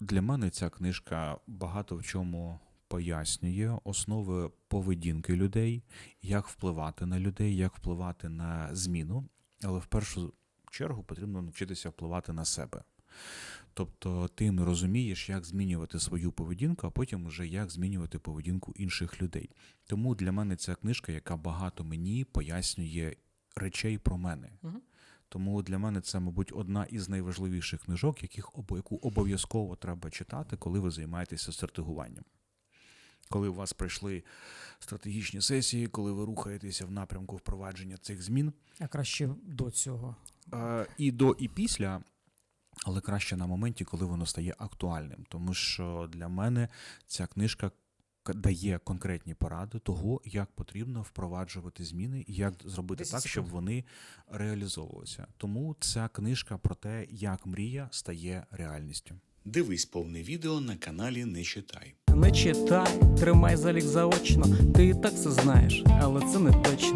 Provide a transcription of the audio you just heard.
Для мене ця книжка багато в чому пояснює основи поведінки людей, як впливати на людей, як впливати на зміну. Але в першу чергу потрібно навчитися впливати на себе. Тобто ти не розумієш, як змінювати свою поведінку, а потім вже як змінювати поведінку інших людей. Тому для мене ця книжка, яка багато мені пояснює речей про мене. Тому для мене це, мабуть, одна із найважливіших книжок, яких яку обов'язково треба читати, коли ви займаєтеся стратегуванням. Коли у вас пройшли стратегічні сесії, коли ви рухаєтеся в напрямку впровадження цих змін, А краще до цього. І до, і після, але краще на моменті, коли воно стає актуальним. Тому що для мене ця книжка дає конкретні поради того, як потрібно впроваджувати зміни, і як зробити 10 так, щоб вони реалізовувалися. Тому ця книжка про те, як мрія стає реальністю. Дивись повне відео на каналі Не читай. Не читай, тримай залік заочно. Ти і так це знаєш, але це не точно.